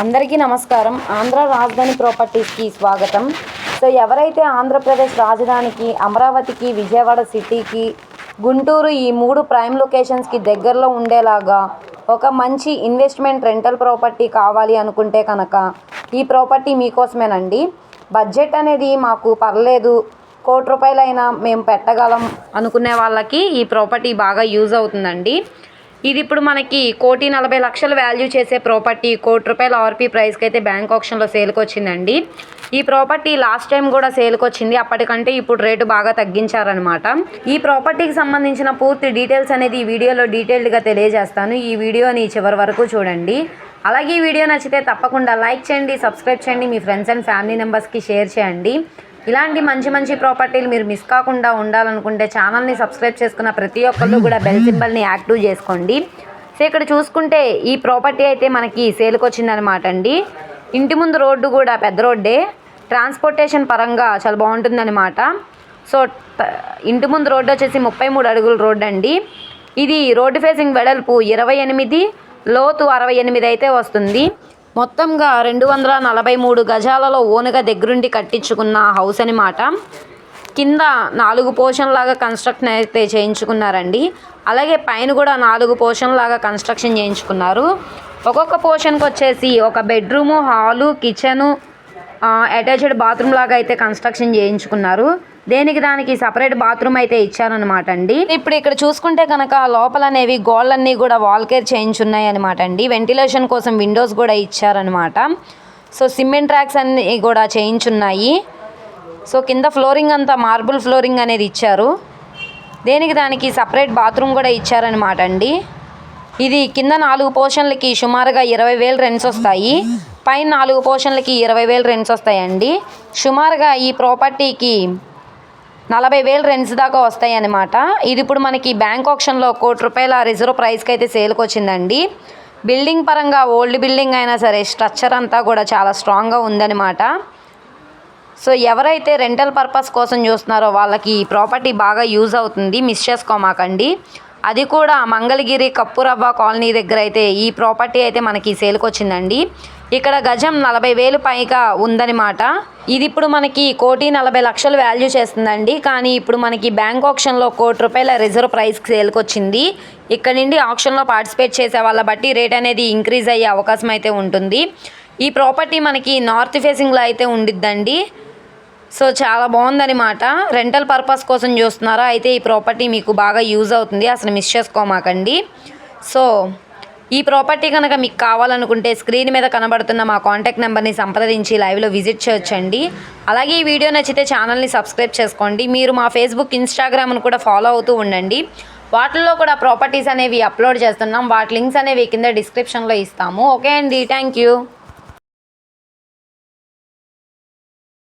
అందరికీ నమస్కారం. ఆంధ్ర రాజధాని ప్రాపర్టీస్కి స్వాగతం. సో ఎవరైతే ఆంధ్రప్రదేశ్ రాజధానికి అమరావతికి విజయవాడ సిటీకి గుంటూరు ఈ మూడు ప్రైమ్ లొకేషన్స్కి దగ్గరలో ఉండేలాగా ఒక మంచి ఇన్వెస్ట్మెంట్ రెంటల్ ప్రాపర్టీ కావాలి అనుకుంటే కనుక ఈ ప్రాపర్టీ మీకోసమేనండి. బడ్జెట్ అనేది మాకు పర్లేదు. కోటి రూపాయలైనా మేము పెట్టగలం అనుకునే వాళ్ళకి ఈ ప్రాపర్టీ బాగా యూజ్ అవుతుందండి. ఇది ఇప్పుడు మనకి కోటి నలభై లక్షలు వాల్యూ చేసే ప్రాపర్టీ కోటి రూపాయల ఆర్పీ ప్రైస్కి అయితే బ్యాంక్ ఆప్షన్లో సేల్కి వచ్చిందండి. ఈ ప్రాపర్టీ లాస్ట్ టైం కూడా సేల్కి వచ్చింది. అప్పటికంటే ఇప్పుడు రేటు బాగా తగ్గించారనమాట ఈ ప్రాపర్టీకి సంబంధించిన పూర్తి డీటెయిల్స్ అనేది ఈ వీడియోలో డీటెయిల్డ్గా తెలియజేస్తాను. ఈ వీడియోని చివరి వరకు చూడండి. అలాగే ఈ వీడియో నచ్చితే తప్పకుండా లైక్ చేయండి సబ్స్క్రైబ్ చేయండి మీ ఫ్రెండ్స్ అండ్ ఫ్యామిలీ మెంబర్స్కి షేర్ చేయండి. ఇలాంటి మంచి మంచి ప్రాపర్టీలు మీరు మిస్ కాకుండా ఉండాలనుకుంటే ఛానల్ని సబ్స్క్రైబ్ చేసుకున్న ప్రతి ఒక్కళ్ళు కూడా బెల్ సింబల్ని యాక్టివ్ చేసుకోండి. సో ఇక్కడ చూసుకుంటే ఈ ప్రాపర్టీ అయితే మనకి సేల్కి వచ్చిందనమాట అండి. ఇంటి ముందు రోడ్డు కూడా పెద్ద రోడ్డే. ట్రాన్స్పోర్టేషన్ పరంగా చాలా బాగుంటుందన్నమాట. సో ఇంటి ముందు రోడ్డు వచ్చేసి ముప్పై మూడు అడుగుల రోడ్డు అండి. ఇది రోడ్డు ఫేసింగ్ వెడల్పు ఇరవై ఎనిమిది లోతు అరవై ఎనిమిది అయితే వస్తుంది. మొత్తంగా రెండు వందల నలభై మూడు గజాలలో ఓనుగా దగ్గరుండి కట్టించుకున్న హౌస్ అనమాట కింద నాలుగు పోర్షన్ లాగా కన్స్ట్రక్షన్ అయితే చేయించుకున్నారండి. అలాగే పైన కూడా నాలుగు పోర్షన్ లాగా కన్స్ట్రక్షన్ చేయించుకున్నారు. ఒక్కొక్క పోర్షన్కి వచ్చేసి ఒక bedroom hall kitchen attached bathroom లాగా అయితే కన్స్ట్రక్షన్ చేయించుకున్నారు. దేనికి దానికి సపరేట్ బాత్రూమ్ అయితే ఇచ్చారనమాట అండి. ఇప్పుడు ఇక్కడ చూసుకుంటే కనుక లోపల అనేవి గోళ్ళన్నీ కూడా వాల్ కేర్ చేయించున్నాయి అనమాట అండి. వెంటిలేషన్ కోసం విండోస్ కూడా ఇచ్చారనమాట సో సిమెంట్ ట్రాక్స్ అన్ని కూడా చేయించున్నాయి సో కింద ఫ్లోరింగ్ అంతా మార్బుల్ ఫ్లోరింగ్ అనేది ఇచ్చారు. దేనికి దానికి సపరేట్ బాత్రూమ్ కూడా ఇచ్చారనమాట అండి. ఇది కింద నాలుగు పోర్షన్లకి సుమారుగా ఇరవై వేలు రెంట్స్ వస్తాయి. పైన నాలుగు పోర్షన్లకి ఇరవై వేలు రెంట్స్ వస్తాయండి. సుమారుగా ఈ ప్రాపర్టీకి నలభై వేలు రెంట్స్ దాకా వస్తాయి అన్నమాట ఇది ఇప్పుడు మనకి బ్యాంక్ ఆప్షన్లో కోటి రూపాయల రిజర్వ్ ప్రైస్కి అయితే సేల్కి వచ్చిందండి. బిల్డింగ్ పరంగా ఓల్డ్ బిల్డింగ్ అయినా సరే స్ట్రక్చర్ అంతా కూడా చాలా స్ట్రాంగ్గా ఉందన్నమాట. సో ఎవరైతే రెంటల్ పర్పస్ కోసం చూస్తున్నారో వాళ్ళకి ఈ ప్రాపర్టీ బాగా యూజ్ అవుతుంది మిస్ చేసుకోమాకండి. అది కూడా మంగళగిరి కప్పురవ్వ కాలనీ దగ్గర అయితే ఈ ప్రాపర్టీ అయితే మనకి సేల్కి వచ్చిందండి. ఇక్కడ గజం నలభై వేలు పైగా ఉందన్నమాట. ఇది ఇప్పుడు మనకి కోటి నలభై లక్షలు వాల్యూ చేస్తుందండి. కానీ ఇప్పుడు మనకి బ్యాంక్ ఆప్షన్లో కోటి రూపాయల రిజర్వ్ ప్రైస్కి సేల్కి వచ్చింది. ఇక్కడ నుండి ఆప్షన్లో పార్టిసిపేట్ చేసే వాళ్ళ బట్టి రేట్ అనేది ఇంక్రీజ్ అయ్యే అవకాశం అయితే ఉంటుంది. ఈ ప్రాపర్టీ మనకి నార్త్ ఫేసింగ్లో అయితే ఉండిద్దండి. సో చాలా బాగుందనమాట రెంటల్ పర్పస్ కోసం చూస్తున్నారా? అయితే ఈ ప్రాపర్టీ మీకు బాగా యూజ్ అవుతుంది. అసలు మిస్ చేసుకోమాకండి. సో ఈ ప్రాపర్టీ కనుక మీకు కావాలనుకుంటే స్క్రీన్ మీద కనబడుతున్న మా కాంటాక్ట్ నెంబర్ని సంప్రదించి లైవ్లో విజిట్ చేయొచ్చండి. అలాగే ఈ వీడియో నచ్చితే ఛానల్ని సబ్స్క్రైబ్ చేసుకోండి. మీరు మా ఫేస్బుక్ ఇన్స్టాగ్రామ్ను కూడా ఫాలో అవుతూ ఉండండి. వాటిల్లో కూడా ప్రాపర్టీస్ అనేవి అప్లోడ్ చేస్తున్నాం. వాటి లింక్స్ అనేవి కింద డిస్క్రిప్షన్లో ఇస్తాము. ఓకే అండి. Thank you